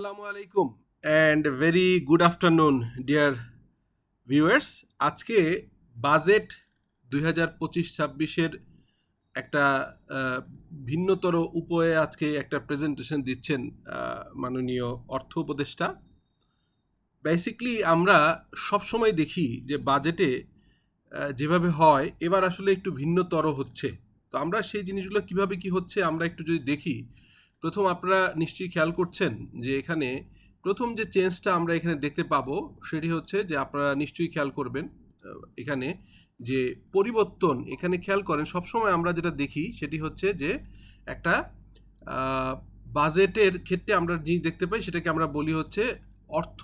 আসসালামু আলাইকুম and very good afternoon dear viewers আজকে বাজেট দুই হাজার পঁচিশ ছাব্বিশের একটা ভিন্নতর উপায়ে আজকে একটা প্রেজেন্টেশন দিচ্ছেন মাননীয় অর্থ উপদেষ্টা। বেসিকলি আমরা সবসময় দেখি যে বাজেটে যেভাবে হয়, এবার আসলে একটু ভিন্নতর হচ্ছে। তো আমরা সেই জিনিসগুলো কীভাবে কি হচ্ছে, আমরা একটু যদি দেখি প্রথম আপনারা নিশ্চয়ই খেয়াল করছেন যে এখানে প্রথম যে চেঞ্জটা আমরা এখানে দেখতে পাবো সেটি হচ্ছে যে আপনারা নিশ্চয়ই খেয়াল করবেন এখানে যে পরিবর্তন এখানে খেয়াল করেন, সবসময় আমরা যেটা দেখি সেটি হচ্ছে যে একটা বাজেটের ক্ষেত্রে আমরা জিনিস দেখতে পাই সেটাকে আমরা বলি হচ্ছে অর্থ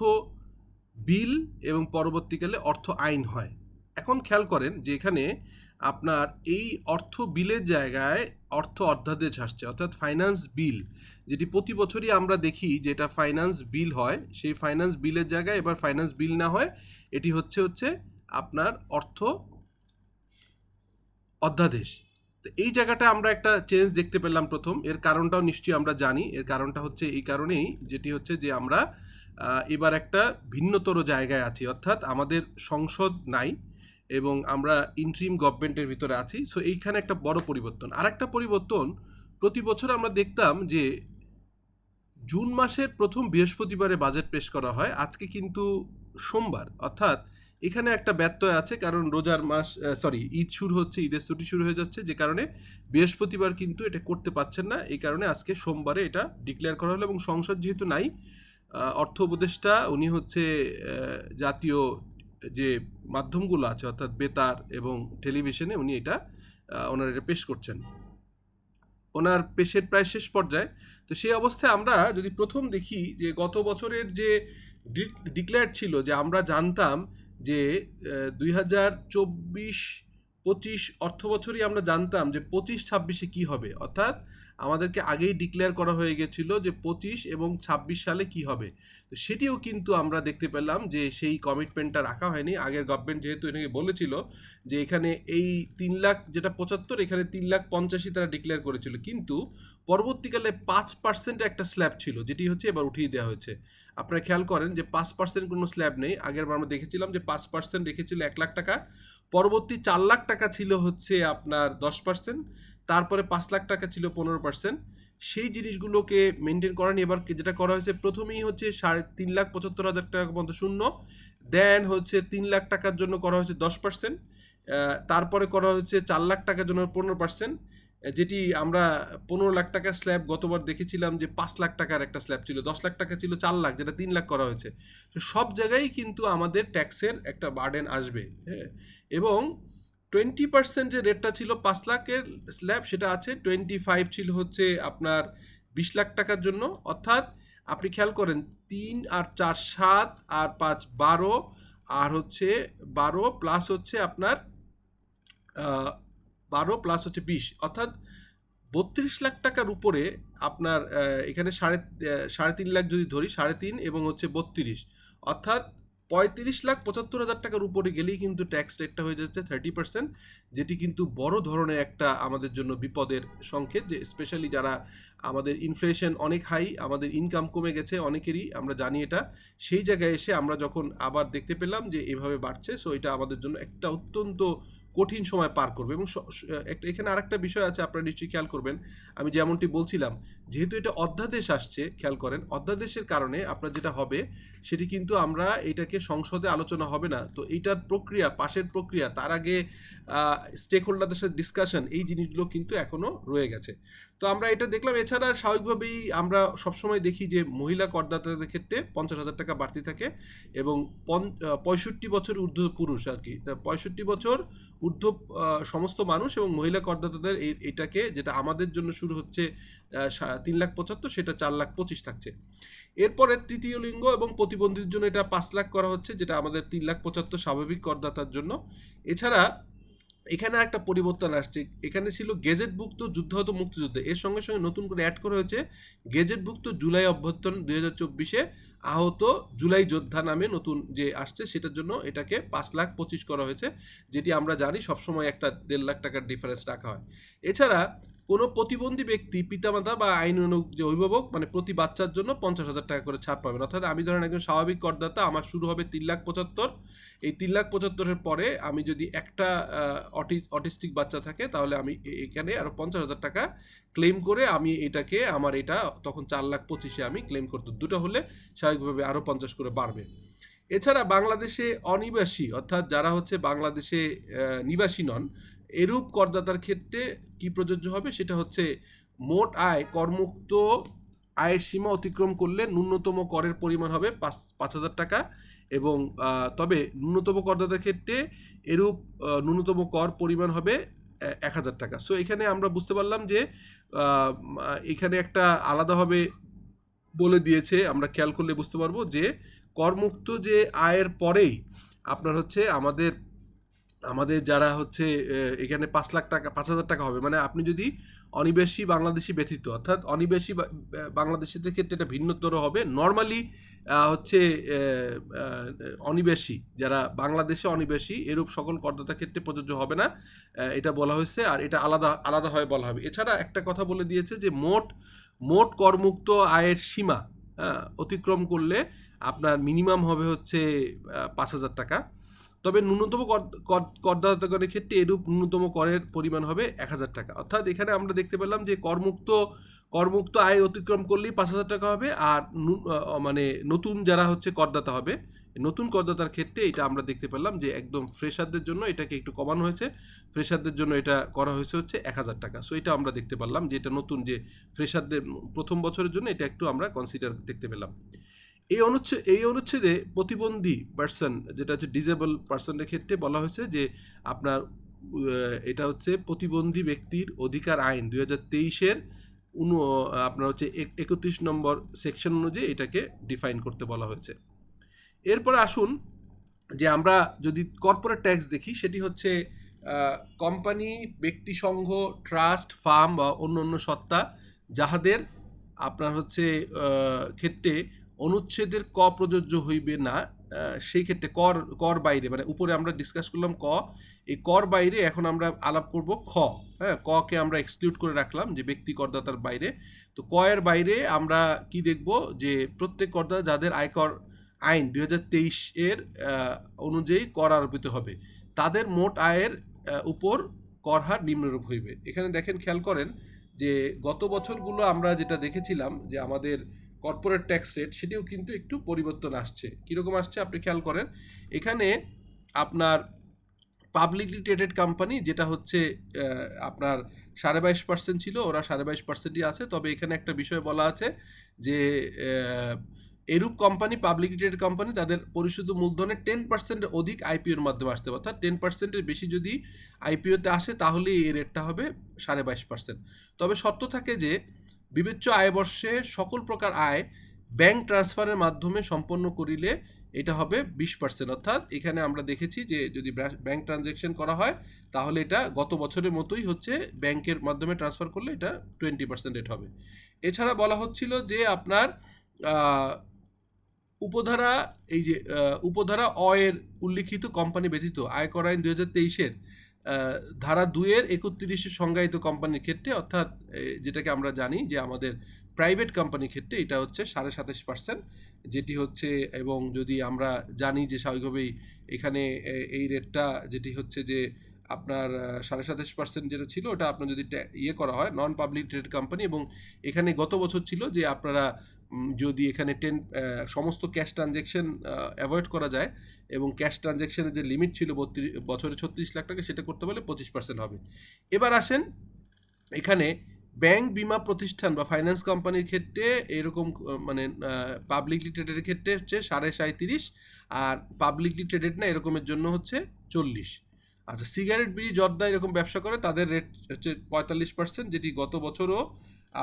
বিল এবং পরবর্তীকালে অর্থ আইন হয়। এখন খেয়াল করেন যে এখানে আপনার এই অর্থ বিলের জায়গায় অর্থ অধ্যাদেশ আসছে, অর্থাৎ ফাইন্যান্স বিল যেটি প্রতি বছরই আমরা দেখি যে এটা ফাইন্যান্স বিল হয়, সেই ফাইন্যান্স বিলের জায়গায় এবার ফাইন্যান্স বিল না হয়, এটি হচ্ছে হচ্ছে আপনার অর্থ অধ্যাদেশ তো এই জায়গাটা আমরা একটা চেঞ্জ দেখতে পেলাম প্রথম, এর কারণটাও নিশ্চয়ই আমরা জানি, এর কারণটা হচ্ছে এই কারণেই, যেটি হচ্ছে যে আমরা এবার একটা ভিন্নতর জায়গায় আছি, অর্থাৎ আমাদের সংসদ নাই এবং আমরা ইন্ট্রিম গভর্নমেন্টের ভিতরে আছি। সো এইখানে একটা বড় পরিবর্তন। আর একটা পরিবর্তন, প্রতি বছর আমরা দেখতাম যে জুন মাসের প্রথম বৃহস্পতিবারে বাজেট পেশ করা হয়, আজকে কিন্তু সোমবার। অর্থাৎ এখানে একটা ব্যত্যয় আছে, কারণ রোজার মাস সরি ঈদ শুরু হচ্ছে, ঈদের ছুটি শুরু হয়ে যাচ্ছে, যে কারণে বৃহস্পতিবার কিন্তু এটা করতে পারছেন না। এই কারণে আজকে সোমবারে এটা ডিক্লেয়ার করা হলো এবং সংসদ যেহেতু নাই অর্থ উপদেষ্টা, উনি হচ্ছে জাতীয় যে মাধ্যমগুলো আছে, অর্থাৎ বেতার এবং টেলিভিশনে উনি এটা ওনারা এটা পেশ করছেন। ওনার পেশের প্রায় শেষ পর্যায়ে। তো সেই অবস্থায় আমরা যদি প্রথম দেখি যে গত বছরের যে ডিক্লেয়ার ছিল যে আমরা জানতাম যে দুই হাজার চব্বিশ পঁচিশ, অর্থ বছরই আমরা জানতাম যে পঁচিশ ছাব্বিশে কি হবে। অর্থাৎ আমাদেরকে আগেই ডিক্লেয়ার করা হয়ে গেছিল যে পঁচিশ এবং ছাব্বিশ সালে কি হবে। তো সেটিও কিন্তু আমরা দেখতে পেলাম যে সেই কমিটমেন্টটা রাখা হয়নি। আগের গভর্নমেন্ট যেহেতু এটাকে বলেছিল যে এখানে এই তিন লাখ যেটা পঁচাত্তর, এখানে তিন লাখ পঞ্চাশি তারা ডিক্লেয়ার করেছিল। কিন্তু পরবর্তীকালে পাঁচ পার্সেন্ট একটা স্ল্যাব ছিল, যেটি হচ্ছে এবার উঠিয়ে দেওয়া হয়েছে। আপনারা খেয়াল করেন যে পাঁচ পার্সেন্ট কোনো স্ল্যাব নেই। আগের বার আমরা দেখেছিলাম যে পাঁচ পার্সেন্ট রেখেছিল এক লাখ টাকা। পরবর্তী চার লাখ টাকা ছিল হচ্ছে আপনার দশ পার্সেন্ট তারপরে পাঁচ লাখ টাকা ছিল পনেরো পার্সেন্ট সেই জিনিসগুলোকে মেনটেন করা নিয়ে এবার যেটা করা হয়েছে? প্রথমেই হচ্ছে সাড়ে তিন লাখ পঁচাত্তর হাজার টাকা পর্যন্ত শূন্য। দেন হচ্ছে তিন লাখ টাকার জন্য করা হয়েছে দশ পার্সেন্ট তারপরে করা হয়েছে চার লাখ টাকার জন্য পনেরো পার্সেন্ট যেটি আমরা পনেরো লাখ টাকার স্ল্যাব গতবার দেখেছিলাম যে পাঁচ লাখ টাকার একটা স্ল্যাব ছিল। দশ লাখ টাকা ছিল, চার লাখ, যেটা তিন লাখ করা হয়েছে। তো সব জায়গায় কিন্তু আমাদের ট্যাক্সের একটা বার্ডেন আসবে হ্যাঁ? এবং টোয়েন্টি পার্সেন্ট যে রেটটা ছিল পাঁচ লাখের স্ল্যাব সেটা আছে টোয়েন্টি ফাইভ ছিল হচ্ছে আপনার বিশ লাখ টাকার জন্য। অর্থাৎ আপনি খেয়াল করেন, তিন আর চার সাত আর পাঁচ বারো, আর হচ্ছে বারো প্লাস হচ্ছে আপনার বারো প্লাস হচ্ছে বিশ, অর্থাৎ বত্রিশ লাখ টাকার উপরে আপনার এখানে সাড়ে সাড়ে তিন লাখ যদি ধরি, সাড়ে তিন এবং হচ্ছে বত্রিশ, অর্থাৎ পঁয়ত্রিশ লাখ পঁচাত্তর হাজার টাকার উপরে গেলেই কিন্তু ট্যাক্স রেটটা হয়ে যাচ্ছে থার্টি পার্সেন্ট যেটি কিন্তু বড় ধরনের একটা আমাদের জন্য বিপদের সংকেত, যে স্পেশালি যারা আমাদের ইনফ্লেশন অনেক হাই আমাদের ইনকাম কমে গেছে অনেকেরই, আমরা জানি এটা, সেই জায়গায় এসে আমরা যখন আবার দেখতে পেলাম যে এভাবে বাড়ছে সো এটা আমাদের জন্য একটা অত্যন্ত কঠিন সময় পার করবে এবং এখানে আরেকটা বিষয় আছে, আপনারা নিশ্চয়ই খেয়াল করবেন। আমি যেমনটি বলছিলাম যেহেতু এটা অধ্যাদেশ আসছে, খেয়াল করেন, অধ্যাদেশের কারণে আপনার যেটা হবে, সেটি কিন্তু আমরা এটাকে সংসদে আলোচনা হবে না। তো এইটার প্রক্রিয়া, পাশের প্রক্রিয়া, তার আগে স্টেক হোল্ডারদের সাথে ডিসকাশন এই জিনিসগুলো কিন্তু এখনও রয়ে গেছে। তো আমরা এটা দেখলাম, এছাড়া স্বাভাবিকভাবেই আমরা সবসময় দেখি যে মহিলা করদাতাদের ক্ষেত্রে পঞ্চাশ হাজার টাকা বাড়তি থাকে এবং পঁয়ষট্টি বছর ঊর্ধ্ব পুরুষ আর কি। পঁয়ষট্টি বছর ঊর্ধ্ব সমস্ত মানুষ এবং মহিলা করদাতাদের এই, এটাকে, যেটা আমাদের জন্য শুরু হচ্ছে তিন লাখ পঁচাত্তর, সেটা চার লাখ পঁচিশ থাকছে। এরপরে তৃতীয় লিঙ্গ এবং প্রতিবন্ধীর জন্য এটা পাঁচ লাখ করা হচ্ছে, যেটা আমাদের তিন লাখ পঁচাত্তর স্বাভাবিক করদাতার জন্য। এছাড়া এখানে একটা পরিবর্তন আসছে, এখানে ছিল গেজেটভুক্ত যুদ্ধাহত মুক্তিযুদ্ধ। এর সঙ্গে সঙ্গে নতুন করে অ্যাড করা হয়েছে, গেজেটভুক্ত জুলাই অভ্যর্থন দুই হাজার চব্বিশে আহত জুলাই যোদ্ধা নামে নতুন যে আসছে, সেটার জন্য এটাকে পাঁচ লাখ পঁচিশ করা হয়েছে, যেটি আমরা জানি সবসময় একটা দেড় লাখ টাকার ডিফারেন্স রাখা হয়। এছাড়া কোনো প্রতিবন্ধী ব্যক্তি, পিতামাতা বা আইন যে অভিভাবক মানে প্রতি বাচ্চার জন্য পঞ্চাশ হাজার টাকা করে ছাড় পাবেন। অর্থাৎ আমি ধরেন একজন স্বাভাবিক করদাতা, আমার শুরু হবে তিন লাখ পঁচাত্তর। এই তিন লাখ পঁচাত্তরের পরে আমি যদি একটা অটি, অটিস্টিক বাচ্চা থাকে, তাহলে আমি এখানে আরও পঞ্চাশ হাজার টাকা ক্লেম করে আমি এটাকে, আমার এটা তখন চার লাখ পঁচিশে আমি ক্লেম করতে দুটো হলে স্বাভাবিকভাবে আরও পঞ্চাশ করে বাড়বে। এছাড়া বাংলাদেশে অনিবাসী, অর্থাৎ যারা হচ্ছে বাংলাদেশে নিবাসী নন এরূপ করদাতার ক্ষেত্রে কি প্রযোজ্য হবে? সেটা হচ্ছে, মোট আয় করমুক্ত আয়ের সীমা অতিক্রম করলে ন্যূনতম করের পরিমাণ হবে পাঁচ পাঁচ হাজার টাকা এবং তবে ন্যূনতম করদাতার ক্ষেত্রে এরূপ ন্যূনতম কর পরিমাণ হবে এক হাজার টাকা। সো এখানে আমরা বুঝতে পারলাম যে এখানে একটা আলাদাভাবে বলে দিয়েছে, আমরা খেয়াল করলে বুঝতে পারব যে, করমুক্ত যে আয়ের পরেই আপনার হচ্ছে আমাদের আমাদের যারা হচ্ছে এখানে পাঁচ লাখ টাকা পাঁচ হাজার টাকা হবে। মানে আপনি যদি অনিবেশী বাংলাদেশি ব্যতীত অর্থাৎ অনিবেশী বাংলাদেশিদের ক্ষেত্রে এটা ভিন্নতর হবে। নর্মালি হচ্ছে অনিবেশী যারা বাংলাদেশে অনিবেশী এরূপ সকল করদাতার ক্ষেত্রে প্রযোজ্য হবে না এটা বলা হয়েছে। আর এটা আলাদা আলাদাভাবে বলা হবে। এছাড়া একটা কথা বলে দিয়েছে যে মোট মোট করমুক্ত আয়ের সীমা হ্যাঁ, অতিক্রম করলে আপনার মিনিমাম হবে হচ্ছে পাঁচ হাজার টাকা। তবে ন্যূনতম কর- কর- করদাতাগণের ক্ষেত্রে এরূপ ন্যূনতম করের পরিমাণ হবে এক হাজার টাকা। অর্থাৎ এখানে আমরা দেখতে পেলাম যে করমুক্ত করমুক্ত আয় অতিক্রম করলেই পাঁচ হাজার টাকা হবে আর মানে নতুন যারা হচ্ছে করদাতা হবে, নতুন করদাতার ক্ষেত্রে এটা আমরা দেখতে পেলাম যে একদম ফ্রেশারদের জন্য এটাকে একটু কমানো হয়েছে। ফ্রেশারদের জন্য এটা করা হয়েছে হচ্ছে এক হাজার টাকা। সো এটা আমরা দেখতে পারলাম যে এটা নতুন যে ফ্রেশারদের প্রথম বছরের জন্য এটা একটু আমরা কনসিডার দেখতে পেলাম। এই অনুচ্ছেদ এই অনুচ্ছেদে প্রতিবন্ধী পার্সন যেটা হচ্ছে ডিজেবল পার্সনের ক্ষেত্রে বলা হয়েছে যে আপনার এটা হচ্ছে প্রতিবন্ধী ব্যক্তির অধিকার আইন দুই হাজার তেইশের উন আপনার হচ্ছে এক- একত্রিশ নম্বর সেকশন অনুযায়ী এটাকে ডিফাইন করতে বলা হয়েছে। এরপরে আসুন যে আমরা যদি কর্পোরেট ট্যাক্স দেখি, সেটি হচ্ছে কোম্পানি ব্যক্তি সংঘ ট্রাস্ট ফার্ম বা অন্য অন্য সত্তা, যাহাদের আপনার হচ্ছে ক্ষেত্রে অনুচ্ছেদের ক প্রযোজ্য হইবে না সেই ক্ষেত্রে কর কর বাইরে মানে উপরে আমরা ডিসকাস করলাম ক, এই কর বাইরে এখন আমরা আলাপ করব খ হ্যাঁ ককে আমরা এক্সক্লুড করে রাখলাম যে ব্যক্তি করদাতার বাইরে। তো ক এর বাইরে আমরা কি দেখব যে প্রত্যেক করদাতা যাদের আয়কর আইন দুই হাজার তেইশ এর অনুযায়ী কর আরোপিত হবে, তাদের মোট আয়ের উপর কর হার নিম্নরূপ হইবে। এখানে দেখেন, খেয়াল করেন যে গত বছরগুলো আমরা যেটা দেখেছিলাম যে আমাদের কর্পোরেট ট্যাক্স রেট সেটিও কিন্তু একটু পরিবর্তন আসছে। কীরকম আসছে আপনি খেয়াল করেন? এখানে আপনার পাবলিকলি ট্রেডেড কোম্পানি যেটা হচ্ছে আপনার সাড়ে বাইশ পার্সেন্ট ছিল, ওরা সাড়ে বাইশ পার্সেন্টই আছে। তবে এখানে একটা বিষয় বলা আছে যে এরূপ কোম্পানি পাবলিক ট্রেডেড কোম্পানি তাদের পরিশুদ্ধ মূলধনের টেন পার্সেন্টের অধিক আইপিওর মাধ্যমে আসতে পারে। অর্থাৎ টেন পার্সেন্টের বেশি যদি আইপিওতে আসে তাহলে এই রেটটা হবে সাড়ে বাইশ পার্সেন্ট তবে সত্য থাকে যে বিবেচ্য আয় বর্ষে সকল প্রকার আয় ব্যাংক ট্রান্সফারের মাধ্যমে সম্পন্ন করিলে এটা হবে বিশ পার্সেন্ট অর্থাৎ এখানে আমরা দেখেছি যে যদি ব্যাংক ট্রানজ্যাকশন করা হয়, তাহলে এটা গত বছরের মতোই হচ্ছে ব্যাংকের মাধ্যমে ট্রান্সফার করলে এটা টোয়েন্টি পার্সেন্ট রেট হবে। এছাড়া বলা হচ্ছিল যে আপনার উপধারা, এই যে উপধারা অ এর উল্লিখিত কোম্পানি ব্যতীত আয়কর আইন দু হাজার তেইশের ধারা দুইয়ের একত্রিশে সংজ্ঞায়িত কোম্পানির ক্ষেত্রে, অর্থাৎ যেটাকে আমরা জানি যে আমাদের প্রাইভেট কোম্পানির ক্ষেত্রে এটা হচ্ছে সাড়ে সাতাশ পার্সেন্ট যেটি হচ্ছে, এবং যদি আমরা জানি যে স্বাভাবিকভাবেই এখানে এই রেটটা যেটি হচ্ছে যে আপনার সাড়ে সাতাশ পার্সেন্ট যেটা ছিল, ওটা আপনার যদি ইয়ে করা হয় নন পাবলিক ট্রেড কোম্পানি এবং এখানে গত বছর ছিল যে আপনারা যদি এখানে টেন সমস্ত ক্যাশ ট্রানজ্যাকশন অ্যাভয়েড করা যায় এবং ক্যাশ ট্রানজ্যাকশনের যে লিমিট ছিল বত্রিশ, বছরে ছত্রিশ লাখ টাকা, সেটা করতে পারলে পঁচিশ পার্সেন্ট হবে। এবার আসেন, এখানে ব্যাংক বিমা প্রতিষ্ঠান বা ফাইন্যান্স কোম্পানির ক্ষেত্রে এরকম মানে পাবলিকলি ট্রেডের ক্ষেত্রে হচ্ছে সাড়ে সাঁত্রিশ আর পাবলিকলি ট্রেডেড না, এরকমের জন্য হচ্ছে চল্লিশ। আচ্ছা সিগারেট বিড়ি জর্দা এরকম ব্যবসা করে, তাদের রেট হচ্ছে পঁয়তাল্লিশ পার্সেন্ট যেটি গত বছরও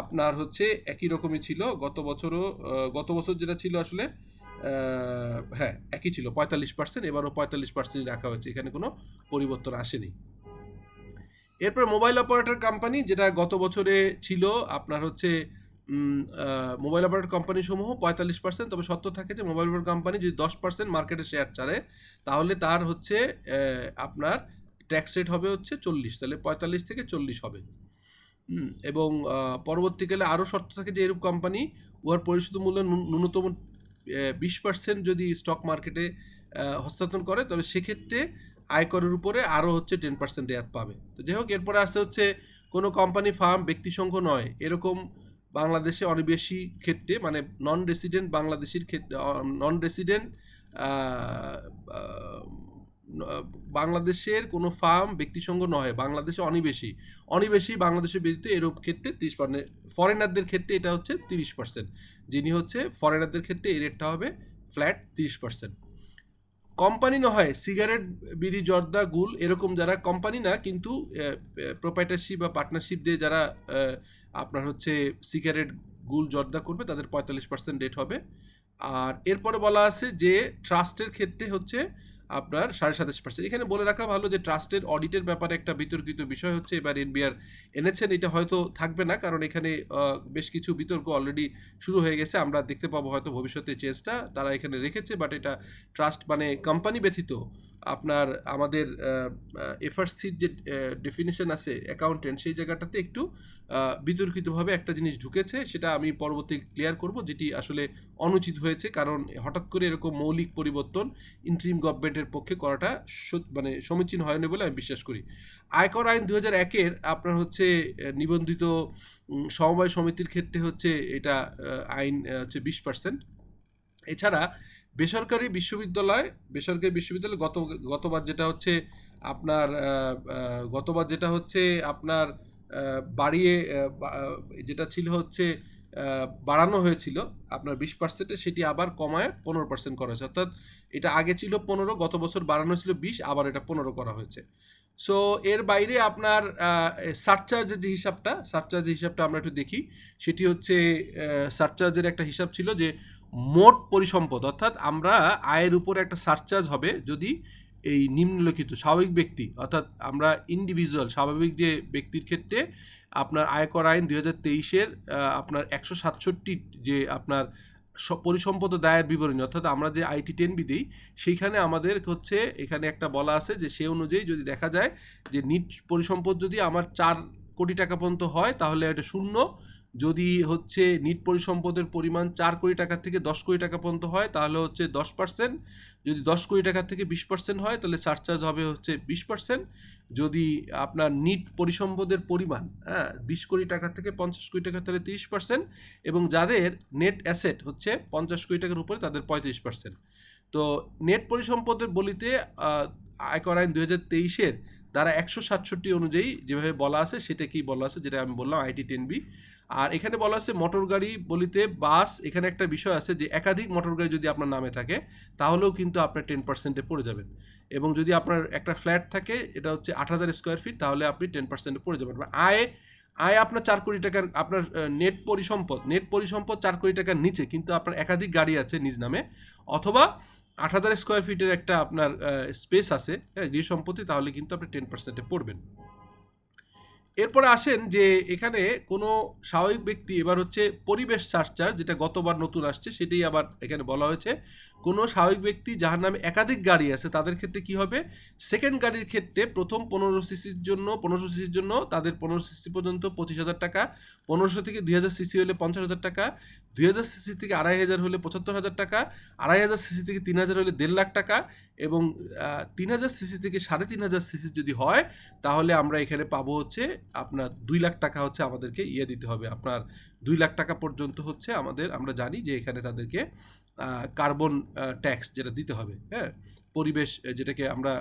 আপনার হচ্ছে একই রকমই ছিল, গত বছরও গত বছর যেটা ছিল আসলে হ্যাঁ একই ছিল, পঁয়তাল্লিশ পার্সেন্ট এবারও পঁয়তাল্লিশ পার্সেন্টই রাখা হয়েছে, এখানে কোনো পরিবর্তন আসেনি। এরপর মোবাইল অপারেটর কোম্পানি যেটা গত বছরে ছিল, আপনার হচ্ছে মোবাইল অপারেটর কোম্পানি সমূহ পঁয়তাল্লিশ পার্সেন্ট তবে সত্য থাকে যে মোবাইল অপারেটর কোম্পানি যদি দশ পার্সেন্ট মার্কেটে শেয়ার ছাড়ে, তাহলে তার হচ্ছে আপনার ট্যাক্স রেট হবে হচ্ছে চল্লিশ, তাহলে পঁয়তাল্লিশ থেকে চল্লিশ হবে। এবং পরবর্তীকালে আরও শর্ত থাকে যে এরূপ কোম্পানি উহার পরিশোধ মূল্য ন্যূনতম বিশ পার্সেন্ট যদি স্টক মার্কেটে হস্তান্তর করে তবে সেক্ষেত্রে আয়করের উপরে আরও হচ্ছে টেন পার্সেন্ট রেয়াত পাবে। তো যাই হোক, এরপরে আসে হচ্ছে কোনো কোম্পানি ফার্ম ব্যক্তিসংঘ নয়। এরকম বাংলাদেশে অনিবেশী ক্ষেত্রে মানে নন রেসিডেন্ট বাংলাদেশির ক্ষেত্রে নন রেসিডেন্ট বাংলাদেশের কোনো ফার্ম ব্যক্তিসংঘ নয়, বাংলাদেশে অনিবেশী। অনিবেশী বাংলাদেশে ব্যতীত এরূপ ক্ষেত্রে তিরিশ পার্সেন্ট ফরেনারদের ক্ষেত্রে এটা হচ্ছে তিরিশ পার্সেন্ট। যিনি হচ্ছে ফরেনারদের ক্ষেত্রে এই রেটটা হবে ফ্ল্যাট তিরিশ পার্সেন্ট। কোম্পানি নয় সিগারেট বিড়ি, জর্দা, গুল এরকম যারা কোম্পানি না, কিন্তু প্রোপাইটারশিপ বা পার্টনারশিপ দিয়ে যারা আপনার হচ্ছে সিগারেট গুল, জর্দা করবে, তাদের পঁয়তাল্লিশ পার্সেন্ট রেট হবে। আর এরপরে বলা আছে যে ট্রাস্টের ক্ষেত্রে হচ্ছে আপনার সাড়ে সাতাশ পার্সেন্ট এখানে বলে রাখা ভালো যে ট্রাস্টের অডিটের ব্যাপারে একটা বিতর্কিত বিষয় হচ্ছে, এবার এনবিআর এনেছেন, এটা হয়তো থাকবে না, কারণ এখানে বেশ কিছু বিতর্ক অলরেডি শুরু হয়ে গেছে। আমরা দেখতে পাবো হয়তো ভবিষ্যতে চেঞ্জটা তারা এখানে রেখেছে বাট এটা ট্রাস্ট মানে কোম্পানি ব্যতীত আপনার, আমাদের এফআরসির যে ডেফিনেশন আছে অ্যাকাউন্টেন্ট সেই জায়গাটাতে একটু বিতর্কিতভাবে একটা জিনিস ঢুকেছে, সেটা আমি পরবর্তী ক্লিয়ার করব, যেটি আসলে অনুচিত হয়েছে। কারণ হঠাৎ করে এরকম মৌলিক পরিবর্তন ইন্ট্রিম গভর্নমেন্টের পক্ষে করাটা মানে সমীচীন হয়নি বলে আমি বিশ্বাস করি। আয়কর আইন দু হাজার একের আপনার হচ্ছে নিবন্ধিত সমবায় সমিতির ক্ষেত্রে হচ্ছে এটা আইন হচ্ছে বিশ পার্সেন্ট এছাড়া বেসরকারি বিশ্ববিদ্যালয় বেসরকারি বিশ্ববিদ্যালয় গত, গতবার যেটা হচ্ছে আপনার গতবার যেটা হচ্ছে আপনার বাড়িয়ে যেটা ছিল হচ্ছে বাড়ানো হয়েছিল, আপনার বিশ পার্সেন্টে সেটি আবার কমায় পনেরো পার্সেন্ট করা হয়েছে। অর্থাৎ এটা আগে ছিল পনেরো, গত বছর বাড়ানো ছিল বিশ, আবার এটা পনেরো করা হয়েছে। সো এর বাইরে আপনার সারচার্জের যে হিসাবটা সারচার্জের হিসাবটা আমরা একটু দেখি, সেটি হচ্ছে সারচার্জের একটা হিসাব ছিল যে মোট পরিসম্পদ, অর্থাৎ আমরা আয়ের উপর একটা সারচার্জ হবে যদি এই নিম্নলিখিত স্বাভাবিক ব্যক্তি, অর্থাৎ আমরা ইন্ডিভিজুয়াল স্বাভাবিক যে ব্যক্তির ক্ষেত্রে আপনার আয়কর আইন দুই হাজার তেইশের আপনার একশো সাতষট্টি যে আপনার পরিসম্পদ দায়ের বিবরণী, অর্থাৎ আমরা যে আইটি টেন বি দিই, সেইখানে আমাদের হচ্ছে এখানে একটা বলা আছে যে সে অনুযায়ী যদি দেখা যায় যে নিট পরিসম্পদ যদি আমার চার কোটি টাকা পর্যন্ত হয়, তাহলে এটা শূন্য যদি হচ্ছে নিট পরিসম্পদের পরিমাণ চার কোটি টাকা থেকে দশ কোটি টাকা পর্যন্ত হয়, তাহলে হচ্ছে দশ পার্সেন্ট যদি দশ কোটি টাকা থেকে বিশ পার্সেন্ট হয়, তাহলে সারচার্জ হবে হচ্ছে বিশ পার্সেন্ট যদি আপনার নিট পরিসম্পদের পরিমাণ হ্যাঁ বিশ কোটি টাকা থেকে পঞ্চাশ কোটি টাকা, তাহলে তিরিশ পার্সেন্ট এবং যাদের নেট অ্যাসেট হচ্ছে পঞ্চাশ কোটি টাকার উপরে, তাদের পঁয়ত্রিশ পার্সেন্ট তো নেট পরিসম্পদের বলিতে আয়কর আইন দু হাজার তেইশের দ্বারা একশো সাতষট্টি অনুযায়ী যেভাবে বলা আছে, সেটা কি বলা আছে, যেটা আমি বললাম আইটি টেন বি। আর এখানে বলা আছে মোটর গাড়ি বলিতে বাস এখানে একটা বিষয় আছে যে একাধিক মোটর গাড়ি যদি আপনার নামে থাকে, তাহলেও কিন্তু আপনার টেন পার্সেন্টে পড়ে যাবেন। এবং যদি আপনার একটা ফ্ল্যাট থাকে, এটা হচ্ছে আট হাজার স্কোয়ার ফিট তাহলে আপনি টেন পার্সেন্টে পড়ে যাবেন। আয় আয় আপনার চার কোটি টাকার, আপনার নেট পরিসম্পদ নেট পরিসম্পদ চার কোটি টাকার নিচে কিন্তু আপনার একাধিক গাড়ি আছে নিজ নামে, অথবা আট হাজার স্কোয়ার ফিটের একটা আপনার স্পেস আছে হ্যাঁ গৃহ সম্পত্তি, তাহলে কিন্তু আপনি টেন পার্সেন্টে পড়বেন। এরপরে আসেন যে এখানে কোনো স্বাভাবিক ব্যক্তি, এবার হচ্ছে পরিবেশ সার্চার, যেটা গতবার নতুন আসছে, সেটাই আবার এখানে বলা হয়েছে। কোনো স্বাভাবিক ব্যক্তি যার নামে একাধিক গাড়ি আছে, তাদের ক্ষেত্রে কি হবে? সেকেন্ড গাড়ির ক্ষেত্রে প্রথম পনেরো সিসির জন্য, পনেরোশো সিসির জন্য তাদের পনেরো সিসি পর্যন্ত পঁচিশ হাজার টাকা, পনেরোশো থেকে দুই হাজার সিসি হলে পঞ্চাশ হাজার টাকা, দুই হাজার সিসি থেকে আড়াই হাজার হলে পঁচাত্তর হাজার টাকা, আড়াই হাজার সিসি থেকে তিন হাজার হলে দেড় লাখ টাকা এবং তিন হাজার সিসি থেকে সাড়ে তিন হাজার সিসি যদি হয়, তাহলে আমরা এখানে পাবো হচ্ছে আপনার দুই লাখ টাকা হচ্ছে আমাদেরকে ইয়ে দিতে হবে। আপনার দুই লাখ টাকা পর্যন্ত হচ্ছে আমাদের, আমরা জানি যে এখানে তাদেরকে কার্বন ট্যাক্স যেটা দিতে হবে হ্যাঁ? পরিবেশ যেটাকে আমরা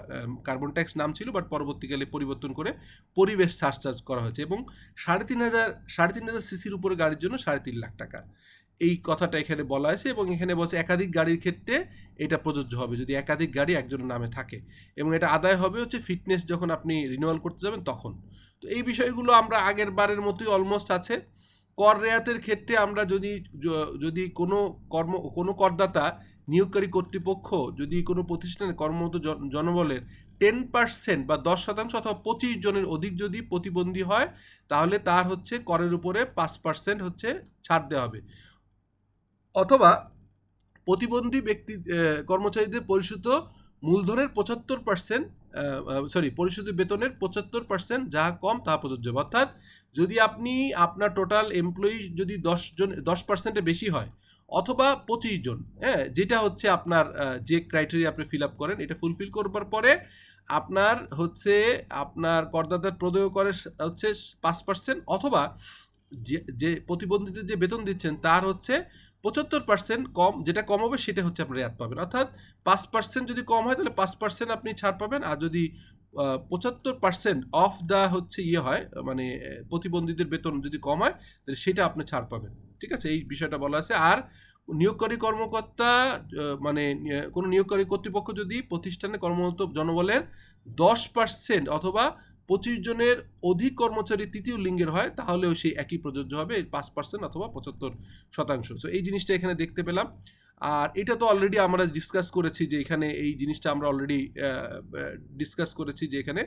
কার্বন ট্যাক্স নাম ছিল বাট পরবর্তীকালে পরিবর্তন করে পরিবেশ সারচার্জ করা হয়েছে এবং সাড়ে তিন হাজার, সাড়ে তিন হাজার সিসির উপরে গাড়ির জন্য সাড়ে তিন লাখ টাকা। এই কথাটা এখানে বলা হয়েছে এবং এখানে বলছে একাধিক গাড়ির ক্ষেত্রে এটা প্রযোজ্য হবে, যদি একাধিক গাড়ি একজনের নামে থাকে এবং এটা আদায় হবে হচ্ছে ফিটনেস যখন আপনি রিনিউয়াল করতে যাবেন তখন। তো এই বিষয়গুলো আমরা আগের বারের মতোই অলমোস্ট আছে। কর রেয়াতের ক্ষেত্রে আমরা যদি যদি কোনো কর্ম, কোনো করদাতা নিয়োগকারী কর্তৃপক্ষ যদি কোনো প্রতিষ্ঠানে কর্মরত জন- জনবলের টেন পার্সেন্ট বা দশ শতাংশ অথবা পঁচিশ জনের অধিক যদি প্রতিবন্ধী হয়, তাহলে তার হচ্ছে করের উপরে পাঁচ পার্সেন্ট হচ্ছে ছাড় দেওয়া হবে। অথবা প্রতিবন্ধী ব্যক্তি কর্মচারীদের পরিশোধিত মূলধনের পঁচাত্তর পার্সেন্ট সরি পরিশোধিত বেতনের পঁচাত্তর পার্সেন্ট যাহা কম তাহা প্রযোজ্য। অর্থাৎ যদি আপনি আপনার টোটাল এমপ্লয়ি যদি দশ জন, দশ পার্সেন্টে বেশি হয়, অথবা পঁচিশ জন হ্যাঁ যেটা হচ্ছে আপনার যে ক্রাইটেরিয়া আপনি ফিল আপ করেন, এটা ফুলফিল করবার পরে আপনার হচ্ছে, আপনার করদাতার প্রদেয় করে হচ্ছে পাঁচ পার্সেন্ট অথবা যে যে প্রতিবন্ধীদের যে বেতন দিচ্ছেন, তার হচ্ছে পঁচাত্তর পার্সেন্ট কম, যেটা কম হবে সেটা হচ্ছে আপনি রেয়াত পাবেন। অর্থাৎ পাঁচ পার্সেন্ট যদি কম হয়, তাহলে পাঁচ পার্সেন্ট আপনি ছাড় পাবেন। আর যদি পঁচাত্তর পার্সেন্ট অফ দ্য হচ্ছে ইয়ে হয় মানে প্রতিবন্ধীদের বেতন যদি কম হয়, তাহলে সেটা আপনি ছাড় পাবেন। ঠিক আছে? এই বিষয়টা বলা আছে। আর নিয়োগকারী কর্মকর্তা মানে কোনো নিয়োগকারী কর্তৃপক্ষ যদি প্রতিষ্ঠানে কর্মরত জনবলের দশ পার্সেন্ট অথবা পঁচিশ জনের অধিক কর্মচারী তৃতীয় লিঙ্গের হয়, তাহলেও সেই একই প্রযোজ্য হবে, পাঁচ পার্সেন্ট অথবা পঁচাত্তর শতাংশ। সো এই জিনিসটা এখানে দেখতে পেলাম। আর এটা তো অলরেডি আমরা ডিসকাস করেছি যে এখানে এই জিনিসটা আমরা অলরেডি ডিসকাস করেছি যে এখানে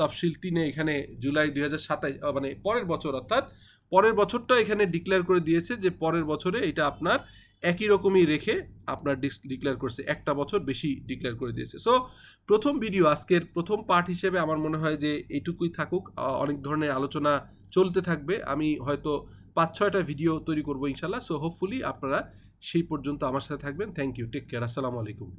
তফসিল তিনে এখানে জুলাই দুই হাজার সাতাইশ মানে পরের বছর অর্থাৎ পরের বছরটা এখানে ডিক্লেয়ার করে দিয়েছে যে পরের বছরে এটা আপনার একই রকমই রেখে আপনার ডিক্লেয়ার করছে। একটা বছর বেশি ডিক্লেয়ার করে দিয়েছে। সো প্রথম ভিডিও আজকের প্রথম পার্ট হিসেবে আমার মনে হয় যে এইটুকুই থাকুক। অনেক ধরনের আলোচনা চলতে থাকবে। আমি হয়তো পাঁচ ছয়টা ভিডিও তৈরি করব ইনশাল্লাহ। সো হোপফুলি আপনারা সেই পর্যন্ত আমার সাথে থাকবেন। থ্যাংক ইউ টেক কেয়ার আসসালামু আলাইকুম।